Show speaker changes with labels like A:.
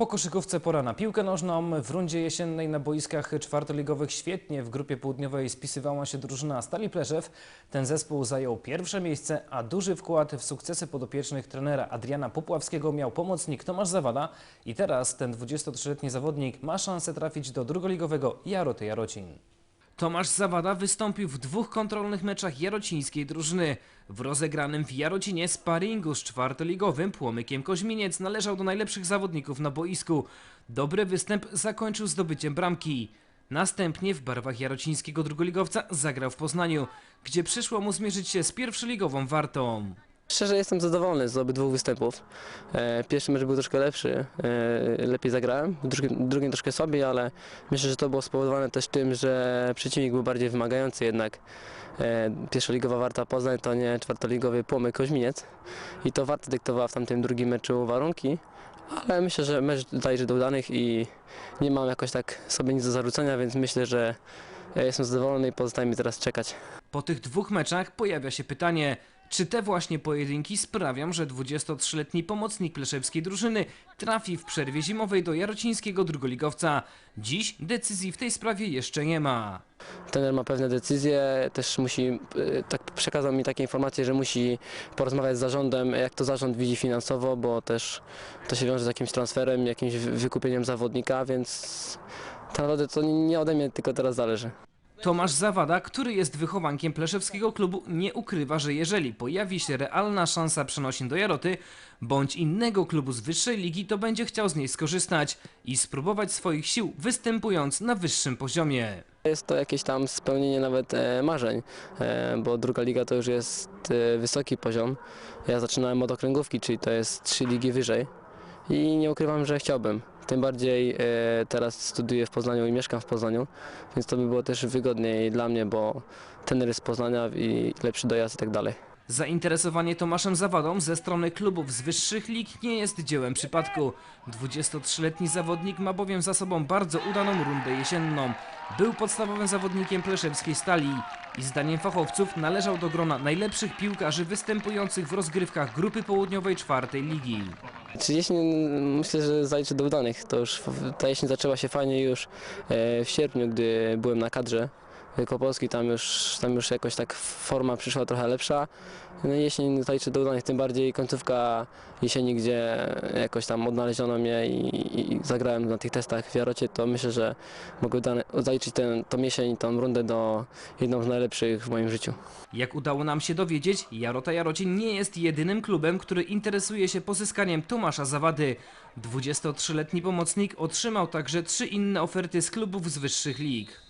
A: Po koszykówce pora na piłkę nożną. W rundzie jesiennej na boiskach czwartoligowych świetnie w grupie południowej spisywała się drużyna Stali Pleszew. Ten zespół zajął pierwsze miejsce, a duży wkład w sukcesy podopiecznych trenera Adriana Popławskiego miał pomocnik Tomasz Zawada. I teraz ten 23-letni zawodnik ma szansę trafić do drugoligowego Jaroty Jarocin. Tomasz Zawada wystąpił w dwóch kontrolnych meczach jarocińskiej drużyny. W rozegranym w Jarocinie sparingu z czwartoligowym Płomykiem Koźminiec należał do najlepszych zawodników na boisku. Dobry występ zakończył zdobyciem bramki. Następnie w barwach jarocińskiego drugoligowca zagrał w Poznaniu, gdzie przyszło mu zmierzyć się z pierwszoligową Wartą.
B: Szczerze jestem zadowolony z obydwu występów. E, Pierwszy mecz był troszkę lepszy, e, lepiej zagrałem, drugim troszkę słabiej, ale myślę, że to było spowodowane też tym, że przeciwnik był bardziej wymagający jednak. E, Pierwszoligowa Warta Poznań to nie czwartoligowy Płomyk Koźminiec i to Warta dyktowała w tamtym drugim meczu warunki, ale myślę, że mecz zajrzy do udanych i nie mam jakoś tak sobie nic do zarzucenia, więc myślę, że jestem zadowolony i pozostaje mi teraz czekać.
A: Po tych dwóch meczach pojawia się pytanie, czy te właśnie pojedynki sprawią, że 23-letni pomocnik pleszewskiej drużyny trafi w przerwie zimowej do jarocińskiego drugoligowca. Dziś decyzji w tej sprawie jeszcze nie ma.
B: Trener ma pewne decyzje, też musi, e, tak przekazał mi takie informacje, że musi porozmawiać z zarządem, jak to zarząd widzi finansowo, bo też to się wiąże z jakimś transferem, jakimś wy- wykupieniem zawodnika, więc tak to nie ode mnie tylko teraz zależy.
A: Tomasz Zawada, który jest wychowankiem pleszewskiego klubu, nie ukrywa, że jeżeli pojawi się realna szansa przenosin do Jaroty bądź innego klubu z wyższej ligi, to będzie chciał z niej skorzystać i spróbować swoich sił występując na wyższym poziomie.
B: Jest to jakieś tam spełnienie nawet e, marzeń, e, bo druga liga to już jest e, wysoki poziom. Ja zaczynałem od okręgówki, czyli to jest trzy ligi wyżej i nie ukrywam, że chciałbym. Tym bardziej e, teraz studiuję w Poznaniu i mieszkam w Poznaniu, więc to by było też wygodniej dla mnie, bo jest z Poznania i lepszy dojazd i tak dalej.
A: Zainteresowanie Tomaszem Zawadą ze strony klubów z wyższych lig nie jest dziełem przypadku. 23-letni zawodnik ma bowiem za sobą bardzo udaną rundę jesienną. Był podstawowym zawodnikiem pleszewskiej stali i zdaniem fachowców należał do grona najlepszych piłkarzy występujących w rozgrywkach grupy południowej czwartej ligi.
B: 30 myślę, że zaliczę do udanych. To już ta jesień zaczęła się fajnie już e, w sierpniu, gdy byłem na kadrze Wielkopolski, tam już, tam już jakoś tak forma przyszła trochę lepsza. No i jesień do udanych, tym bardziej końcówka jesieni, gdzie jakoś tam odnaleziono mnie i, i zagrałem na tych testach w Jarocie, to myślę, że mogę zaliczyć ten, jesień, tą rundę do jedną z najlepszych w moim życiu.
A: Jak udało nam się dowiedzieć, Jarota Jarocin nie jest jedynym klubem, który interesuje się pozyskaniem Tomasza Zawady. 23-letni pomocnik otrzymał także trzy inne oferty z klubów z wyższych lig.